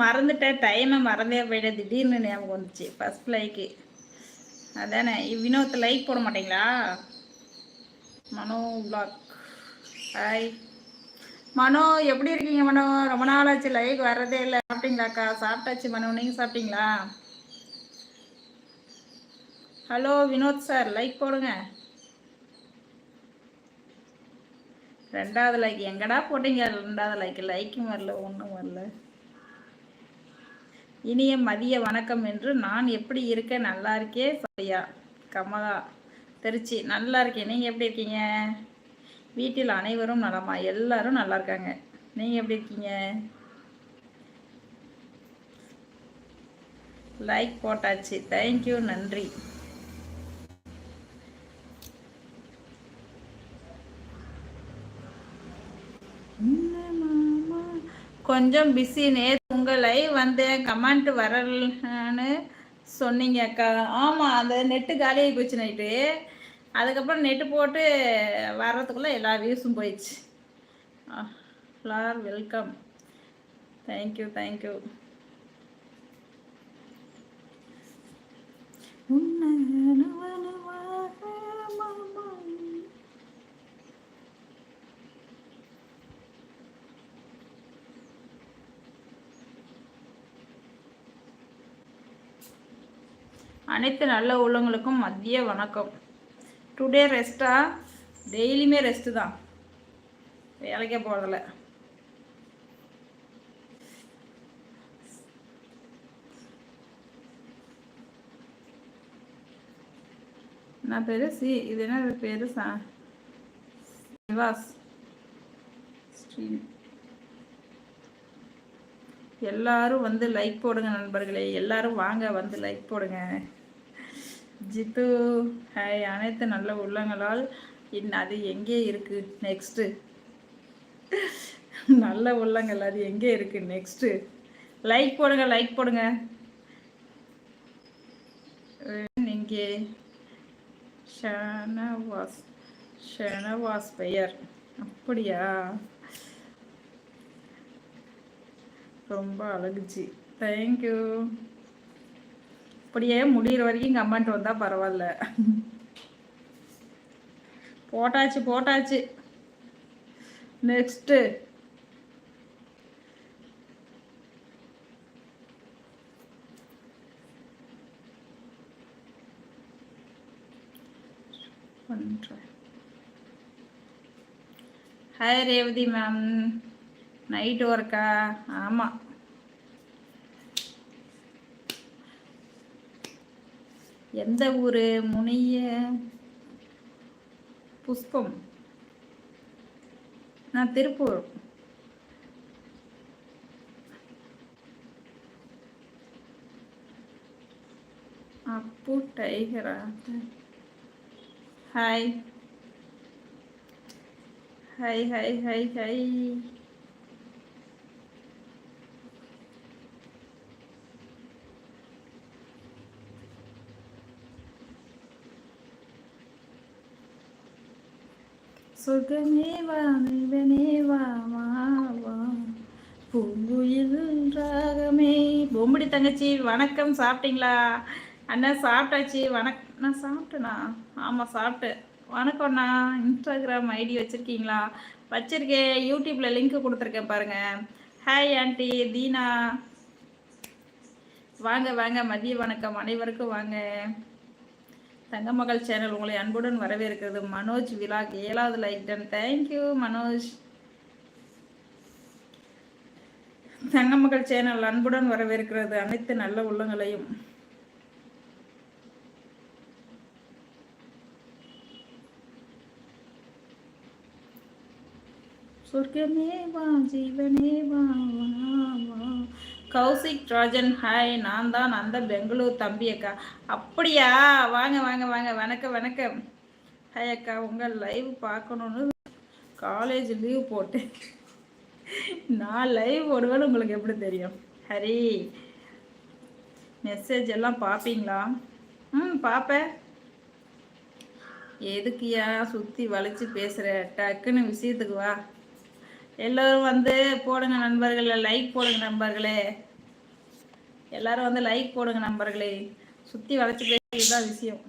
மறந்துட்டேன். டைமை மறந்தே போயிட்டேன். திடீர்னு ஞாபகம் வந்துச்சு. ஃபர்ஸ்ட் லைக்கு அதானே. வினோத் லைக் போட மாட்டீங்களா? மனோ பிளாக் ஹாய் மனோ எப்படி இருக்கீங்க மனோ? ரொம்ப நாள் ஆச்சு லைக் வர்றதே இல்லை. சாப்பிட்டீங்களாக்கா? சாப்பிட்டாச்சு மனோ. நீங்கள் சாப்பிட்டீங்களா? ஹலோ வினோத் சார் லைக் போடுங்க. ரெண்டாவது லைக் எங்கடா போட்டீங்க? ரெண்டாவது லைக் லைக்கும் வரல ஒன்றும் வரல. இனிய மதிய வணக்கம் என்று நான் எப்படி இருக்கேன்? நல்லா இருக்கே சரியா கமலா. திருச்சி. நல்லா இருக்கேன். நீங்கள் எப்படி இருக்கீங்க? வீட்டில் அனைவரும் நலமா? எல்லாரும் நல்லா இருக்காங்க. நீங்கள் எப்படி இருக்கீங்க? லைக் போட்டாச்சு. தேங்க்யூ நன்றி. கொஞ்சம் பிஸி நேற்று உங்களை வந்து கமெண்ட் வரலன்னு சொன்னீங்க அக்கா. ஆமாம் அந்த நெட்டு காலியாகி போச்சு நைட்டு அதுக்கப்புறம் நெட்டு போட்டு வர்றதுக்குள்ளே எல்லா வியூஸும் போயிடுச்சு. ஃப்ளார் வெல்கம் தேங்க்யூ தேங்க்யூ அனைத்து நல்ல உள்ளவங்களுக்கும் மதிய வணக்கம். டுடே ரெஸ்ட்டா டெய்லியுமே ரெஸ்ட்டு தான். வேலைக்கே போகிறதில்ல நான் பேர்? சி இது என்ன பேர்? சா சிவாஸ். ஸ்ரீ எல்லாரும் வந்து லைக் போடுங்க நண்பர்களே. எல்லாரும் வாங்க வந்து லைக் போடுங்க. ஜித்து. ஹாய் அனைத்து நல்ல உள்ளங்களால் இன் அது எங்கே இருக்கு? நெக்ஸ்ட்டு நல்ல உள்ளங்கள் அது எங்கே இருக்கு? நெக்ஸ்ட்டு லைக் போடுங்க லைக் போடுங்க. இங்கே ஷனவாஸ் ஷனவாஸ் பெயர். அப்படியா? ரொம்ப அழகுச்சு. தேங்க்யூ அப்படியே முடிகிற வரைக்கும் கமெண்ட் வந்தால் பரவாயில்ல. போட்டாச்சு போட்டாச்சு. Next hi Revathi ma'am night ஒர்க்கா ஆமாம் எந்த ஊர்? முனிய புஷ்பம். நான் திருப்பூர். அப்பு டைகரா hi. Hi hi hi hi. சுகமேவா நிவனேவா மாவா பூங்குயில் ராகமே. பொம்படி தங்கச்சி வணக்கம் சாப்பிட்டீங்களா? அண்ணா சாப்பிட்டாச்சு. வணக் நான் சாப்பிட்டேண்ணா. ஆமாம் சாப்பிட்டேன். வணக்கம்ண்ணா இன்ஸ்டாகிராம் ஐடி வச்சுருக்கீங்களா? வச்சுருக்கேன். யூடியூப்பில் லிங்க் கொடுத்துருக்கேன் பாருங்கள் ஹாய் ஆண்டி தீனா. வாங்க வாங்க. மதிய வணக்கம். அனைவருக்கும் வாங்க. தங்கமகள் சேனல் உங்களை அன்புடன் வரவேற்கிறது. மனோஜ் விலாக் ஏழாவது like done thank you Manoj. Thangamagal channel அன்புடன் வரவேற்கிறது. அனைத்து நல்ல உள்ளங்களையும். சொர்க்கமே வா ஜீவனே வா வா. கௌசிக் ராஜன் ஹாய் நான் தான் அந்த பெங்களூர் தம்பி அக்கா. அப்படியா? வாங்க வாங்க வாங்க. வணக்கம் வணக்கம். ஹாய் அக்கா உங்கள் லைவ் பார்க்கணுன்னு காலேஜ் லீவ் போட்டேன். நான் லைவ் போடுவேன்னு உங்களுக்கு எப்படி தெரியும்? ஹரி மெசேஜ் எல்லாம் பார்ப்பீங்களா? ம் பார்ப்பேன். எதுக்கியா சுற்றி வளைச்சி பேசுகிற டக்குன்னு விஷயத்துக்கு வா. எல்லோரும் வந்து போடுங்க நண்பர்களே லைக் போடுங்க நண்பர்களே. எல்லாரும் வந்து லைக் போடுங்க நண்பர்களே. சுத்தி வளைச்சு பேசுறதுதான் விஷயம்.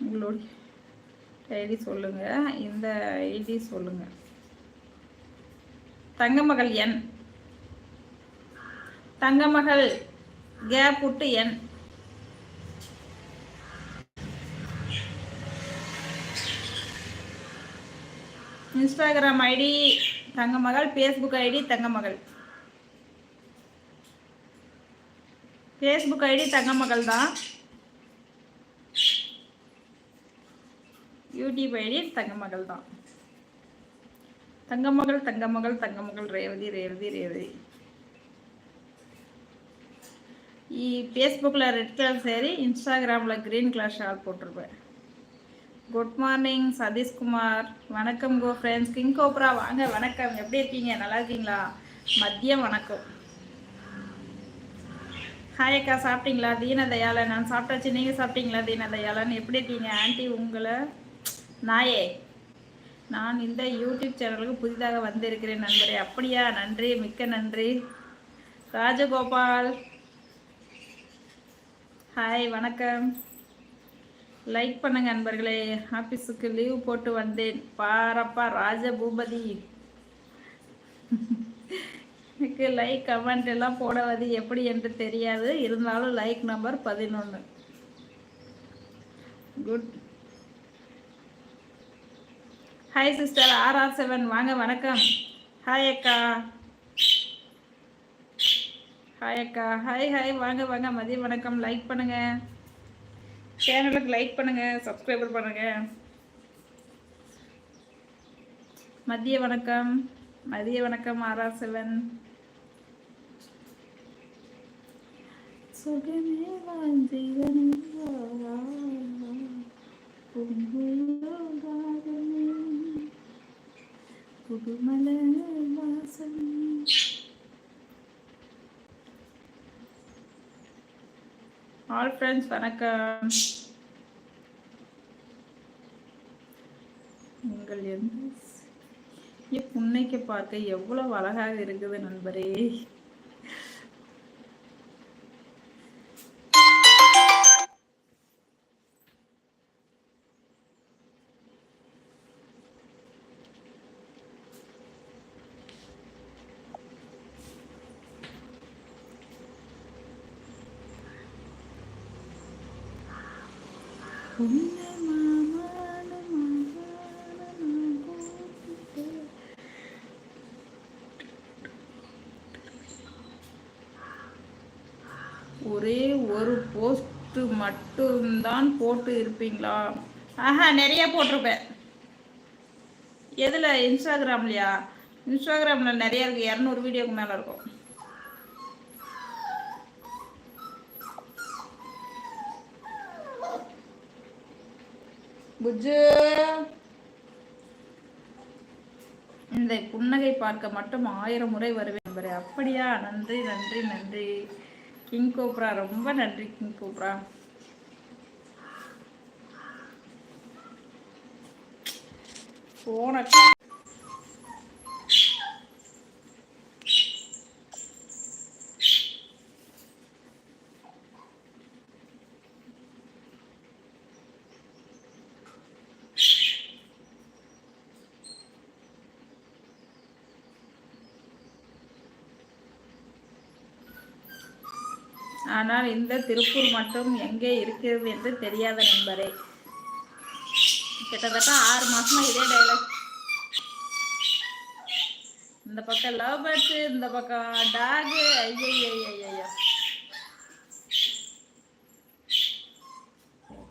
உங்களுடைய ஐடி சொல்லுங்க. இந்த ஐடி சொல்லுங்க. தங்கமகள் என் தங்கமகள் கேப் விட்டு என். Instagram ID Thangamagal Facebook ID Thangamagal. Facebook ID Thangamagal தான். யூடியூப் ஐடி தங்கமகள் தான். தங்கமகள் தங்கமகள் தங்கமகள் ரேவதி ரேவதி ரேவதி. ஃபேஸ்புக்கில் ரெட் கலர் சேரி இன்ஸ்டாகிராமில் க்ரீன் கலர் ஷால் போட்டிருப்பேன். குட் மார்னிங் சதீஷ்குமார் வணக்கம் கோ ஃப்ரெண்ட்ஸ் கிங் கோப்ரா வாங்க வணக்கம். எப்படி இருக்கீங்க? நல்லா இருக்கீங்களா? மதியம் வணக்கம். ஹாய் அக்கா சாப்பிட்டீங்களா? தீனதயாளன் நான் சாப்பிட்டாச்சு. நீங்கள் சாப்பிட்டீங்களா தீனதயாளன்? எப்படி இருக்கீங்க? ஆண்டி உங்களை? நாயே. நான் இந்த யூடியூப் சேனலுக்கு புதிதாக வந்திருக்கிறேன் நண்பரே. அப்படியா? நன்றி. மிக்க நன்றி. ராஜகோபால். ஹாய் வணக்கம். லைக் பண்ணுங்க நண்பர்களே. ஆஃபீஸுக்கு லீவ் போட்டு வந்தேன். பாரப்பா ராஜ பூபதி எனக்கு லைக் கமெண்ட் எல்லாம் போடுவது எப்படி என்று தெரியாது. இருந்தாலும் லைக் நம்பர் பதினொன்று good hi sister R R seven வாங்க வணக்கம். ஹாய் அக்கா. ஹாய் அக்கா. ஹாய் ஹாய் வாங்க வாங்க. மதிய வணக்கம். லைக் பண்ணுங்க. சேனலுக்கு லைக் பண்ணுங்க. சப்ஸ்கிரைபர் பண்ணுங்க. மதிய வணக்கம். மதிய வணக்கம் ஆரா செவன். சுகமே வாழ்ந்தீவனே புதுமலர் வாசம். ஆல் ஃப்ரெண்ட்ஸ் வணக்கம். நீங்கள் எந்த புன்னைக்கு பார்க்க எவ்வளவு அழகாக இருக்குது நண்பரே. ஒரே ஒரு போஸ்ட் மட்டும்தான் போட்டு இருப்பீங்களா? ஆஹா நிறைய போட்டிருப்பேன். எதில்? இன்ஸ்டாகிராம்லையா? இன்ஸ்டாகிராமில் நிறைய இருக்குது இரநூறு வீடியோக்கு மேலே இருக்கும். புஜ்ஜு. இந்த புன்னகை பார்க்க மட்டும் ஆயிரம் முறை வருவேன் அப்படியா? நன்றி நன்றி நன்றி. கிங் கோப்ரா ரொம்ப நன்றி கிங் கோப்ரா. போன ஆனால் இந்த திருப்பூர் மட்டும் எங்கே இருக்கிறது என்று தெரியாத நண்பரே. கிட்டத்தட்ட ஆறு மாசமா இதே டைலாக் இந்த பக்கம் லவ் பேர்ட்ஸ் இந்த பக்கம் டாகு ஐயோ ஐயோ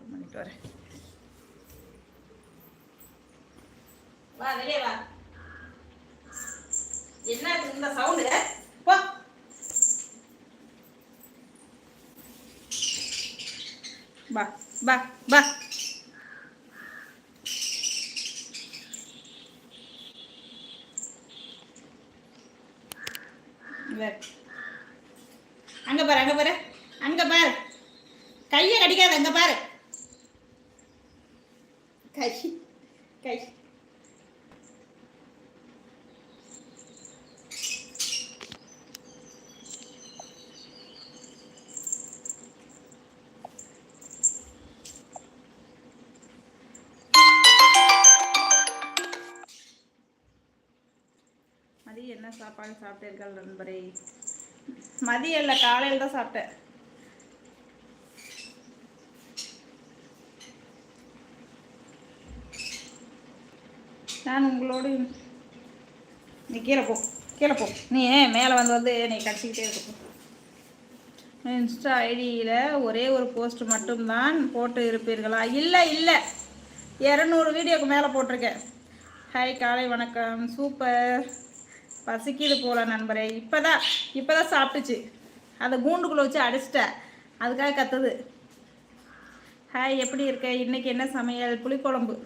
பண்ணிட்டு வரேன். வா வெளியே வா. என்ன இந்த சவுண்டு போ. வா வா வா அங்க பாரு அங்க பாரு. அங்க பாரு. கையை கடிக்காது அங்க பாரு. சாப்பாடு சாப்பிட்டீர்கள் நண்பரே. மதியம் இல்லை காலையில் தான் சாப்பிட்டேன். நான் உங்களோடு நீ கீழே போ கீழே போ. நீ ஏன் மேலே வந்து வந்து நீ கடிச்சிக்கிட்டே இருக்கும் இன்ஸ்டா ஐடியில் ஒரே ஒரு போஸ்ட் மட்டும்தான் போட்டு இருப்பீர்களா? இல்லை இல்லை. இரநூறு வீடியோக்கு மேலே போட்டிருக்கேன். ஹாய் காலை வணக்கம். சூப்பர். பசிக்குது போல நண்பரே. இப்போதான் இப்போதான் சாப்பிட்டுச்சு. அதை கூண்டுக்குள்ளே வச்சு அடிச்சிட்டேன். அதுக்காக கத்துது. ஹாய் எப்படி இருக்க? இன்னைக்கு என்ன சமையல்? புளிக்குழம்பு.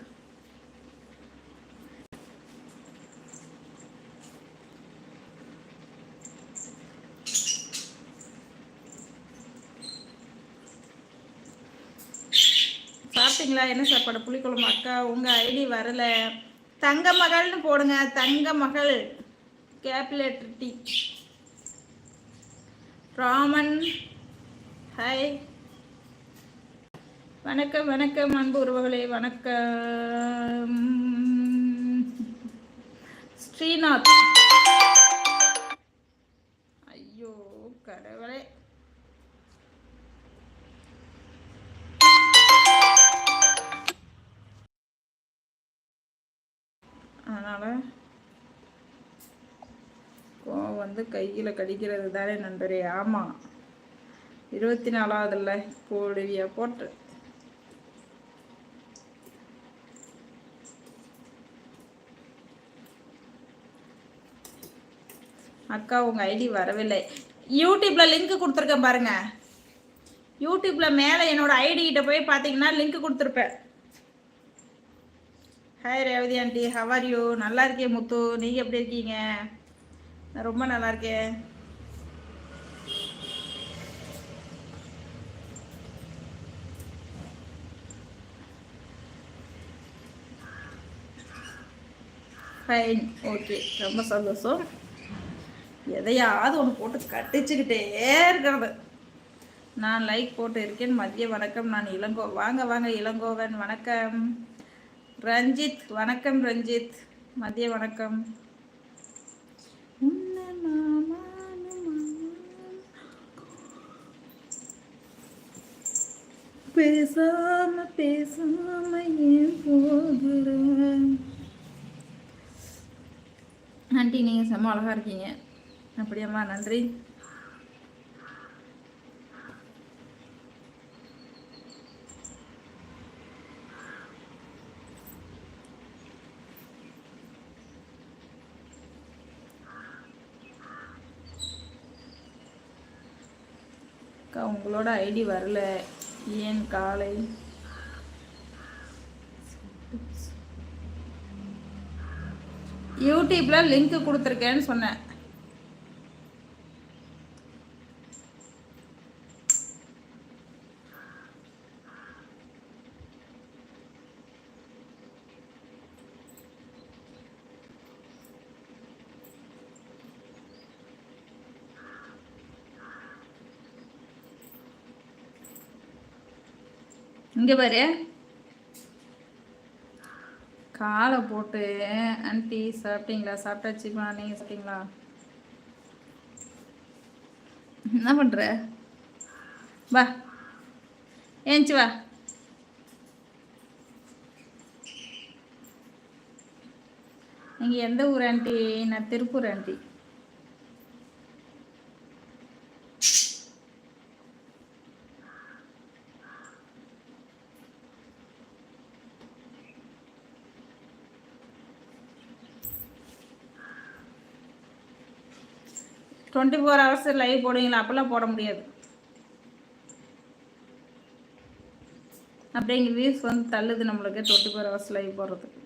சாப்பிட்டீங்களா? என்ன சாப்பாடு? புளிக்குழம்பு. அக்கா உங்கள் ஐடி வரல. தங்க மகள்னு போடுங்க. தங்க மகள். கேப்லேட்டர் டி ராமன் ஹாய் வணக்கம் வணக்கம் அன்பு உறவுகளே வணக்கம். ஸ்ரீநாத். ஐயோ கடவுளே. அதனால் கோவம் வந்து கையில் கடிக்கிறது தானே நண்பரே? ஆமாம் இருபத்தி நாலாவதுல போடுவியா போட்டு. அக்கா உங்கள் ஐடி வரவில்லை. யூடியூப்பில் லிங்க் கொடுத்துருக்கேன் பாருங்க. யூடியூப்பில் மேலே என்னோட ஐடி கிட்ட போய் பார்த்தீங்கன்னா லிங்க் கொடுத்துருப்பேன். Hi Revathi aunty. How are you நல்லா இருக்கேன் முத்து. நீங்கள் எப்படி இருக்கீங்க? ரொம்ப நல்லா இருக்கேன் ஃபைன் ஓகே ரொம்ப சந்தோஷம். எதையாவது ஒன்று போட்டு கட்டிச்சுக்கிட்டே இருக்கிறது. நான் லைக் போட்டு இருக்கேன் மதிய வணக்கம். நான் இளங்கோ வாங்க வாங்க இளங்கோவன். வணக்கம். ரஞ்சித் வணக்கம் ரஞ்சித். மதிய வணக்கம். பேசாம பேசாம ஏன் போகிற ஆண்டி நீங்கள் செம்ம அழகாக இருக்கீங்க. அப்படியாம்மா நன்றி. அக்கா உங்களோட ஐடி வரல. ஏன் காலை? யூடியூப்ல லிங்க் கொடுத்துருக்கேன்னு சொன்னேன். இங்க பாரு. காலை போட்டு ஆன்ட்டி சாப்பிட்டீங்களா? சாப்பிட்டாச்சுமா நீங்க சாப்பிட்டீங்களா? என்ன பண்ற? வா. ஏஞ்சி வா. நீங்க எந்த ஊர் ஆண்டி நான் Tiruppur aunty twenty four hours live போடுவீங்களா? அப்போல்லாம் போட முடியாது. அப்படிங்கிற வியூஸ் வந்து தள்ளுது நம்மளுக்கு டுவெண்ட்டி ஃபோர் ஹவர்ஸ் லைவ் போடுறதுக்கு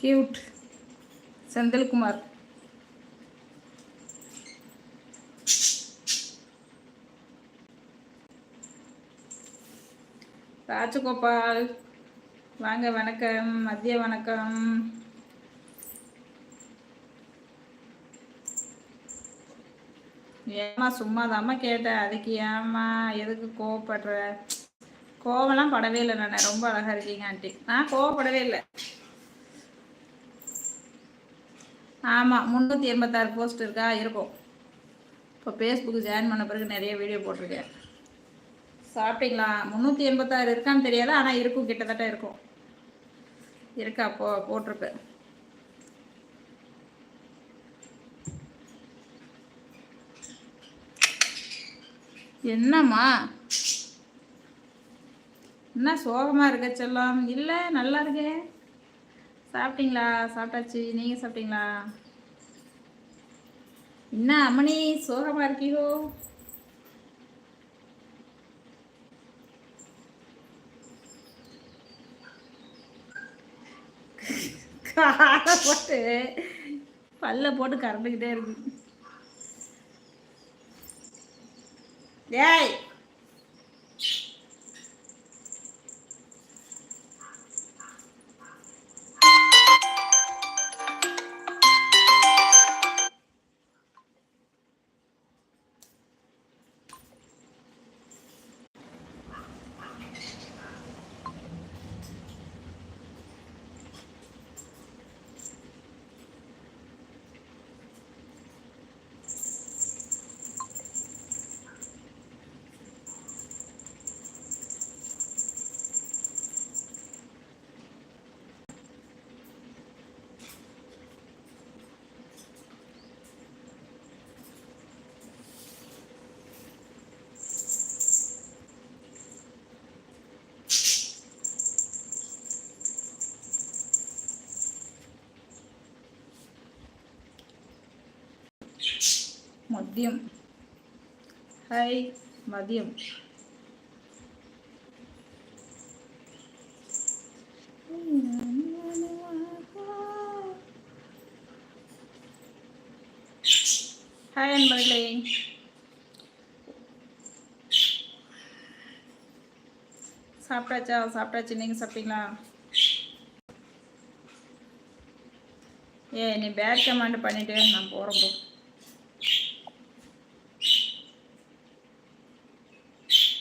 கியூட் செந்தில்குமார். ராஜகோபால் வாங்க வணக்கம். மதிய வணக்கம். ஏமா சும்மா தாம்மா கேட்டேன் அதுக்கு ஏம்மா எதுக்கு கோவப்படுற? கோவம்லாம் படவே இல்லை நான். ரொம்ப அழகா இருக்கீங்க ஆண்டி. நான் கோவப்படவே இல்லை. ஆமாம் முந்நூற்றி எண்பத்தாறு போஸ்ட் இருக்கா? இருக்கும். இப்போ ஃபேஸ்புக்கு ஜாயின் பண்ண பிறகு நிறைய வீடியோ போட்டிருக்கேன். சாப்பிட்டீங்களா? முந்நூற்றி எண்பத்தாறு இருக்கான்னு தெரியாது ஆனால் இருக்கும் கிட்டத்தட்ட இருக்கும். இருக்கா? போ போட்டிருப்பேன் என்னம்மா? என்ன சோகமாக இருக்க செல்லம்? இல்லை நல்லா இருக்கே. சாப்பிட்டீங்களா? சாப்பிட்டாச்சு. நீங்கள் சாப்பிட்டீங்களா? என்ன அம்மணி? சோகமாக இருக்கீங்கோ காலை போட்டு பல்ல போட்டு கறந்துக்கிட்டே இருக்கு. ஏய் மதியம். ஹாய் மதியம். ஹாய் அன்பர்களே. சாப்பிட்டாச்சா? சாப்பிட்டாச்சு. நீங்கள் சாப்பிட்டீங்களா? ஏ நீ பேக் கமாண்ட் பண்ணிட்டே நான் போகிறோம் போ.